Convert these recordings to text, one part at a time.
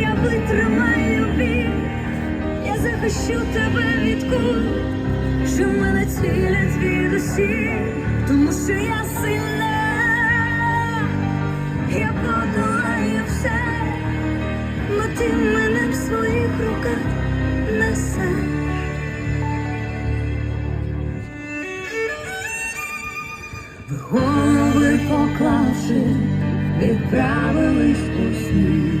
Я витримаю біль, я захищу тебе від куль, що мене цілять звідусіль, тому що я сильна, я подолаю все, бо ти мене в своїх руках несеш. Ви голови поклавши, відправились у сни.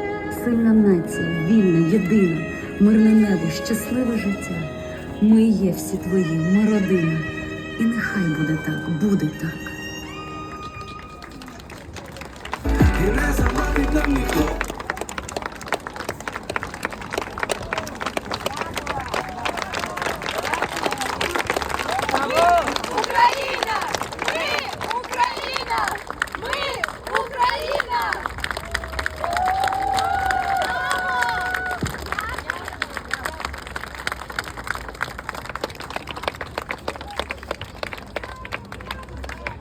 Сильна нація, вільна, єдина, мирне небо, щасливе життя. Ми є всі твої, ми родина. І нехай буде так, буде так. І не завадить нам ніхто